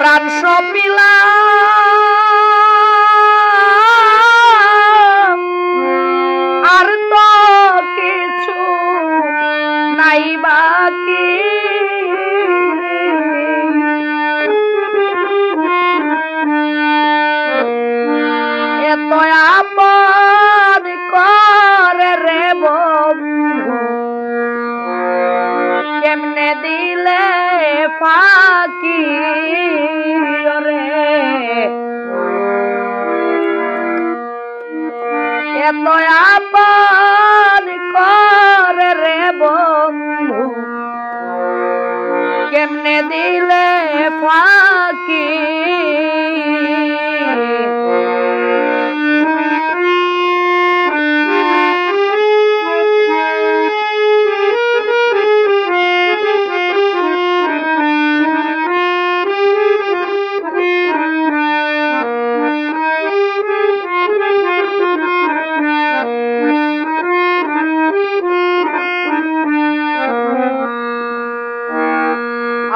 প্রাণ সপিলা আর তো কিছু নাই বাকি। ফাঁকি রে। এত আপন করে রে বন্ধু। কেমনে দিলে ফাঁকি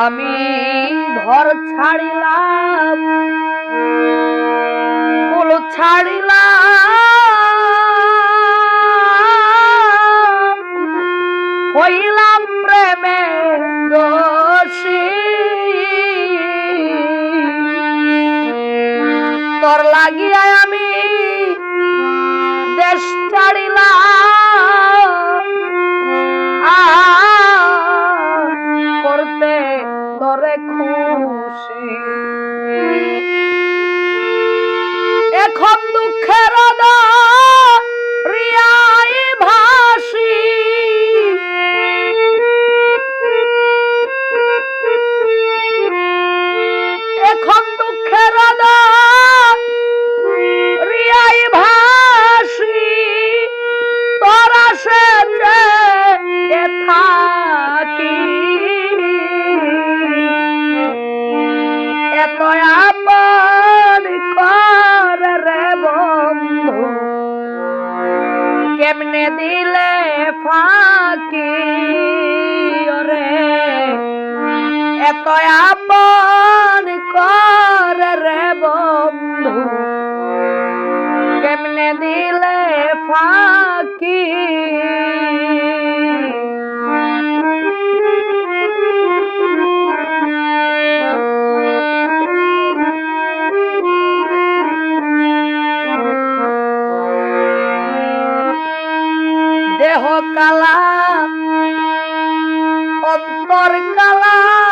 আমি ঘর ছাড়িলাম কুল ছাড়িলাম। হইলাম প্রেমে দোষী ফাঁকি রে এত আপন কর রে বন্ধু কেমনে দিলে ফাঁকি? দেহ কালা অন্তর কালা।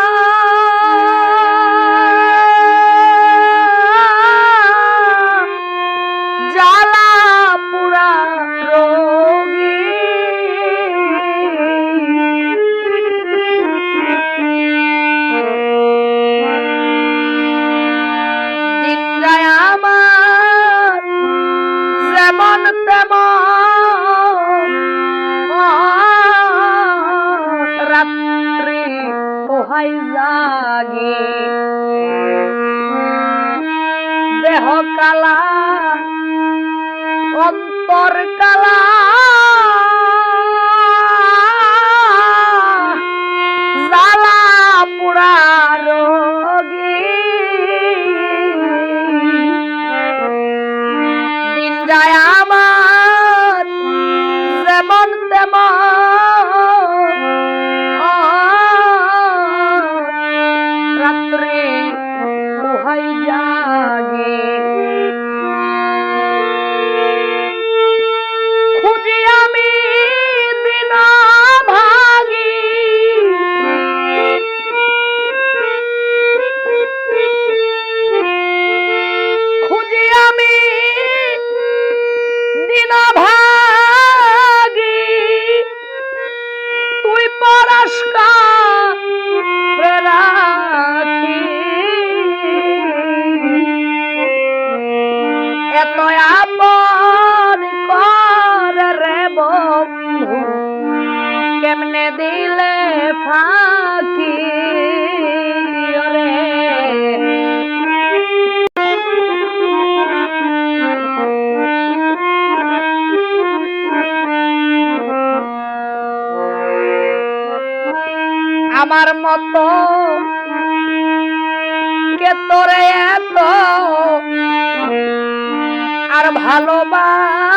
আমার মত কে তোরে এত আর ভালোবাস?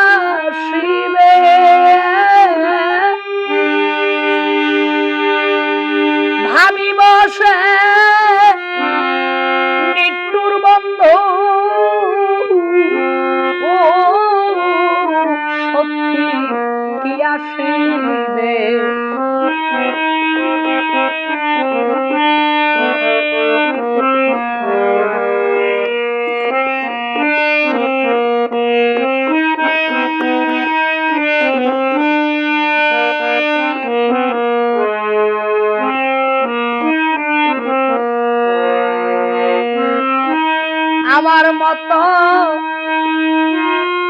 আমার মত।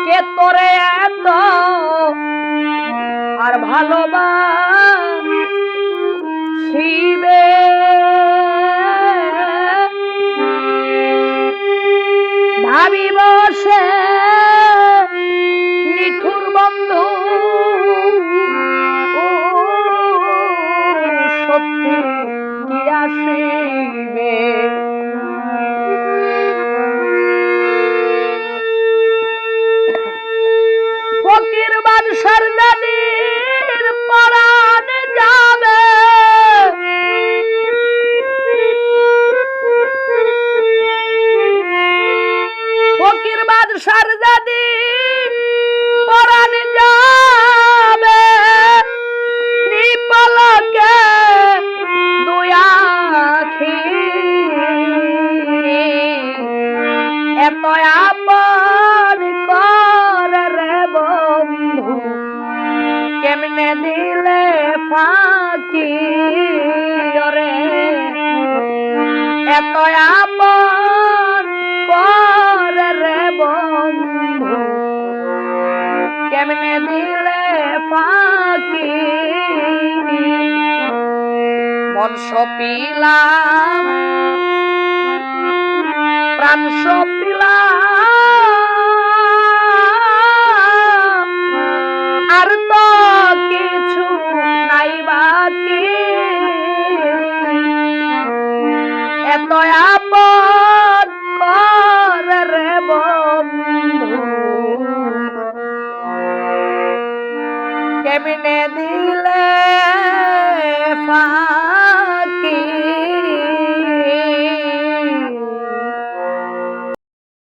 কে তোরে এত? আর ভালোবাসিবে জাদি মন সপিলাম প্রাণ সপিলাম। আর তো কিছু নাই বাকি। এত আপদ করে বন্ধু